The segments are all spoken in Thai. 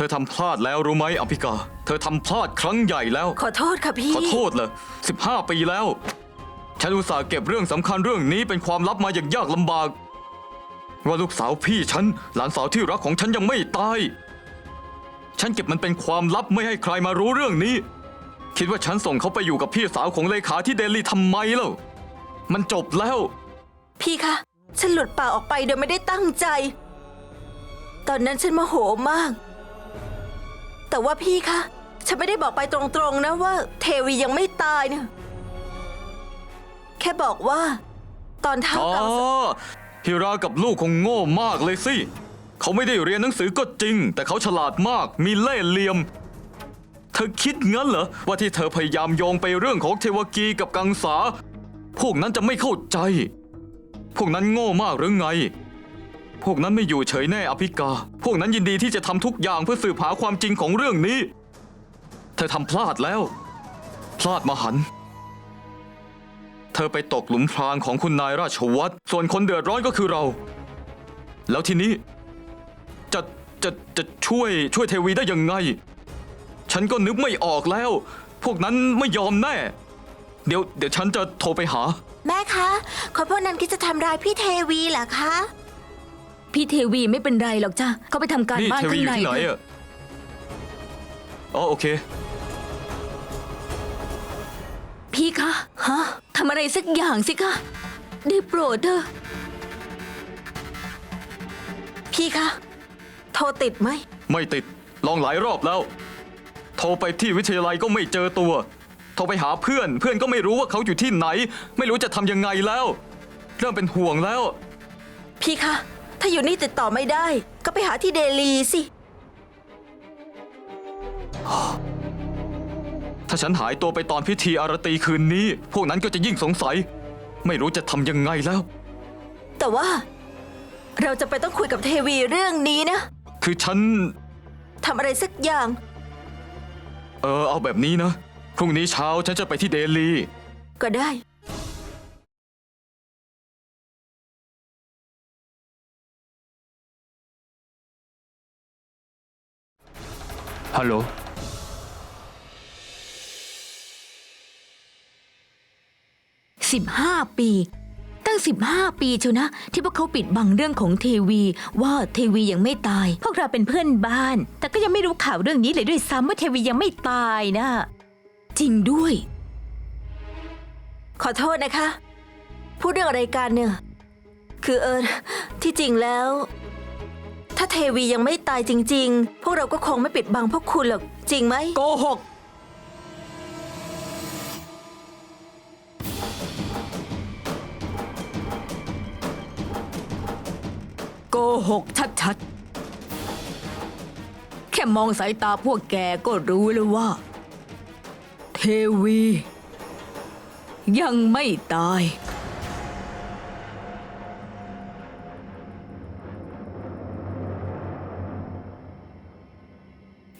เธอทำพลาดแล้วรู้ไหมอภิกา เธอทำพลาดครั้งใหญ่แล้ว ขอโทษค่ะพี่ ขอโทษเลย15ปีแล้ว ฉันอุตส่าห์เก็บเรื่องสำคัญเรื่องนี้เป็นความลับมาอย่างยากลำบาก ว่าลูกสาวพี่ฉันหลานสาวที่รักของฉันยังไม่ตาย ฉันเก็บมันเป็นความลับไม่ให้ใครมารู้เรื่องนี้ คิดว่าฉันส่งเขาไปอยู่กับพี่สาวของเลขาที่เดลีทำไมเล่ามันจบแล้ว พี่คะ ฉันหลุดปากออกไปโดยไม่ได้ตั้งใจ ตอนนั้นฉันโมโหมาก แต่ว่าพี่คะ ฉันไม่ได้บอกไปตรงๆนะว่าเทวียังไม่ตายเนี่ย แค่บอกว่า ตอนเท้าอ๋อกังฮิรากับลูกคงโง่มากเลยสิ เขาไม่ได้เรียนหนังสือก็จริง แต่เขาฉลาดมาก มีเล่ห์เหลี่ยม เธอคิดงั้นเหรอ ว่าที่เธอพยายามโยงไปเรื่องของเทวกีกับกังสา พวกนั้นจะไม่เข้าใจ พวกนั้นโง่มากหรือไง พวกนั้นไม่อยู่เฉยแน่อภิกา พวกนั้นยินดีที่จะทำทุกอย่างเพื่อสืบหาความจริงของเรื่องนี้ เธอทำพลาดแล้ว พลาดมหัน เธอไปตกหลุมพรางของคุณนายราชวัตรส่วนคนเดือดร้อนก็คือเรา แล้วทีนี้ จะจะจะช่วยช่วยเทวีได้ยังไง ฉันก็นึกไม่ออกแล้ว พวกนั้นไม่ยอมแน่ เดี๋ยวเดี๋ยวฉันจะโทรไปหา แม่คะ คนพวกนั้นคิดจะทำร้ายพี่เทวีเหรอคะ พี่เทวีไม่เป็นไรหรอกจ้ะเขาไปทำการนี่บ้านเทวีข้างอยู่ในที่ไหนจ้ะอะอ๋อโอเค พี่คะฮะทำอะไรสักอย่างสิคะได้โปรดเถอะพี่คะโทรติดไหม ไม่ติดลองหลายรอบแล้ว โทรไปที่วิทยาลัยก็ไม่เจอตัว โทรไปหาเพื่อน เพื่อนก็ไม่รู้ว่าเขาอยู่ที่ไหน ไม่รู้จะทำยังไงแล้ว เริ่มเป็นห่วงแล้ว พี่คะ ถ้าอยู่นี่ติดต่อไม่ได้ ก็ไปหาที่เดลีสิ ถ้าฉันหายตัวไปตอนพิธีอารตีคืนนี้ พวกนั้นก็จะยิ่งสงสัย ไม่รู้จะทำยังไงแล้ว แต่ว่า เราจะไปต้องคุยกับเทวีเรื่องนี้นะคือฉัน ทำอะไรสักอย่าง เออเอาแบบนี้นะ พรุ่งนี้เช้าฉันจะไปที่เดลี ก็ได้ ฮัลโหลสิบห้าปี ตั้งสิบห้าปีเชียวนะ ที่พวกเขาปิดบังเรื่องของเทวี ว่าเทวียังไม่ตาย พวกเราเป็นเพื่อนบ้าน แต่ก็ยังไม่รู้ข่าวเรื่องนี้เลยด้วยซ้ำว่าเทวียังไม่ตายนะ จริงด้วย ขอโทษนะคะ พูดเรื่องอะไรกันเนี่ย คือเอิญที่จริงแล้ว ถ้าเทวียังไม่ตายจริง ๆ พวกเราก็คงไม่ปิดบังพวกคุณหรอกจริงไหม โกหก โกหกชัดๆ แค่มองสายตาพวกแกก็รู้แล้วว่า เทวี ยังไม่ตาย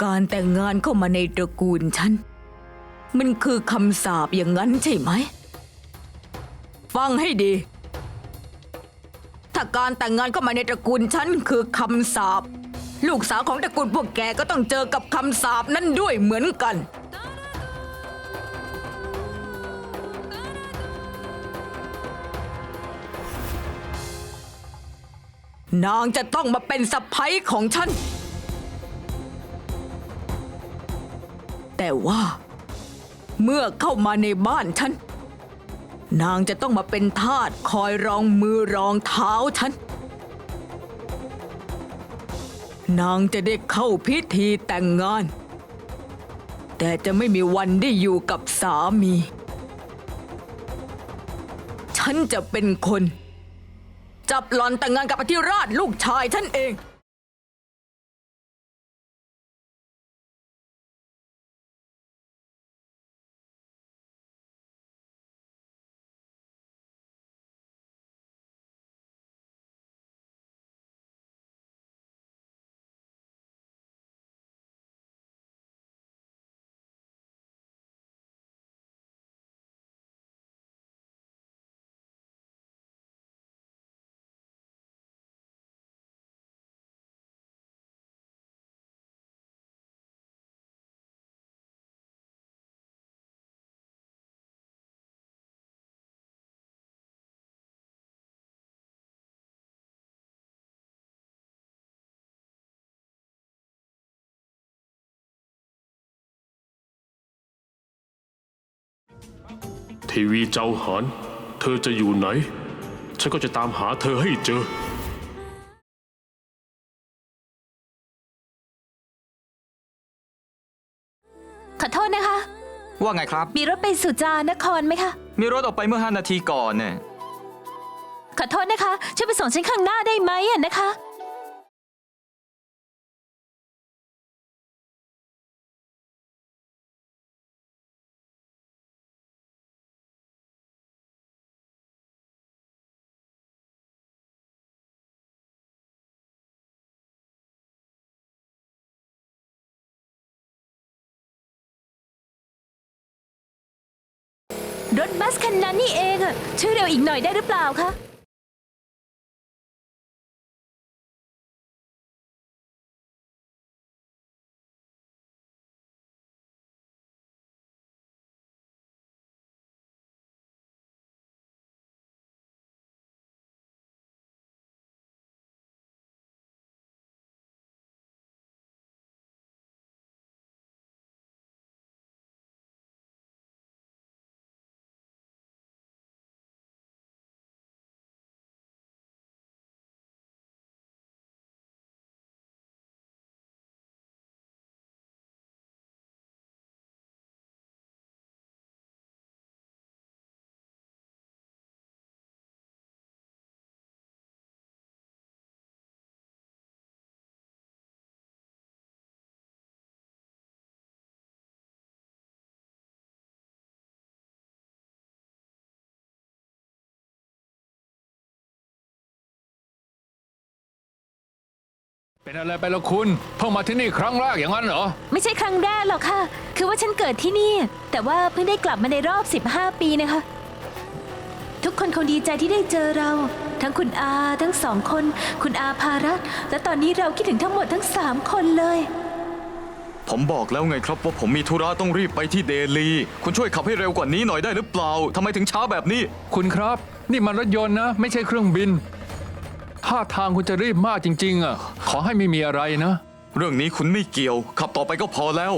การแต่งงานเข้ามาในตระกูลฉัน มันคือคำสาปอย่างนั้นใช่ไหม ฟังให้ดี ถ้าการแต่งงานเข้ามาในตระกูลฉันคือคำสาปลูกสาวของตระกูลพวกแกก็ต้องเจอกับคำสาปนั้นด้วยเหมือนกัน นางจะต้องมาเป็นสะพ้ยของฉัน แต่ว่า เมื่อเข้ามาในบ้านฉัน นางจะต้องมาเป็นทาสคอยรองมือรองเท้าฉัน นางจะได้เข้าพิธีแต่งงาน แต่จะไม่มีวันได้อยู่กับสามี ฉันจะเป็นคน จับหลอนแต่งงานกับอธิราชลูกชายฉันเอง วีเจ้าหานเธอจะอยู่ไหน ฉันก็จะตามหาเธอให้เจอ ขอโทษนะคะ ว่าไงครับ มีรถไปสุจานครไหมคะ มีรถออกไปเมื่อ 5 นาทีก่อนเนี่ยขอโทษนะคะ ช่วยไปส่งฉันข้างหน้าได้ไหมอะนะคะ รถบัสคันนั้นนี่เองอะช่วยเร็วอีกหน่อยได้หรือเปล่าคะ เป็นอะไรไปละคุณ เพิ่งมาที่นี่ครั้งแรกอย่างนั้นเหรอ ไม่ใช่ครั้งแรกหรอกค่ะ คือว่าฉันเกิดที่นี่ แต่ว่าเพิ่งได้กลับมาในรอบ 15 ปีนะคะ ทุกคนคงดีใจที่ได้เจอเรา ทั้งคุณอาทั้งสองคน คุณอาภารัตน์และตอนนี้เราคิดถึงทั้งหมดทั้งสามคนเลย ผมบอกแล้วไงครับว่าผมมีธุระต้องรีบไปที่เดลี คุณช่วยขับให้เร็วกว่านี้หน่อยได้หรือเปล่าทำไมถึงช้าแบบนี้ คุณครับ นี่มันรถยนต์นะ ไม่ใช่เครื่องบิน ท่าทางคุณจะรีบมากจริง ๆ อะ ขอให้ไม่มีอะไรนะ เรื่องนี้คุณไม่เกี่ยว ขับต่อไปก็พอแล้ว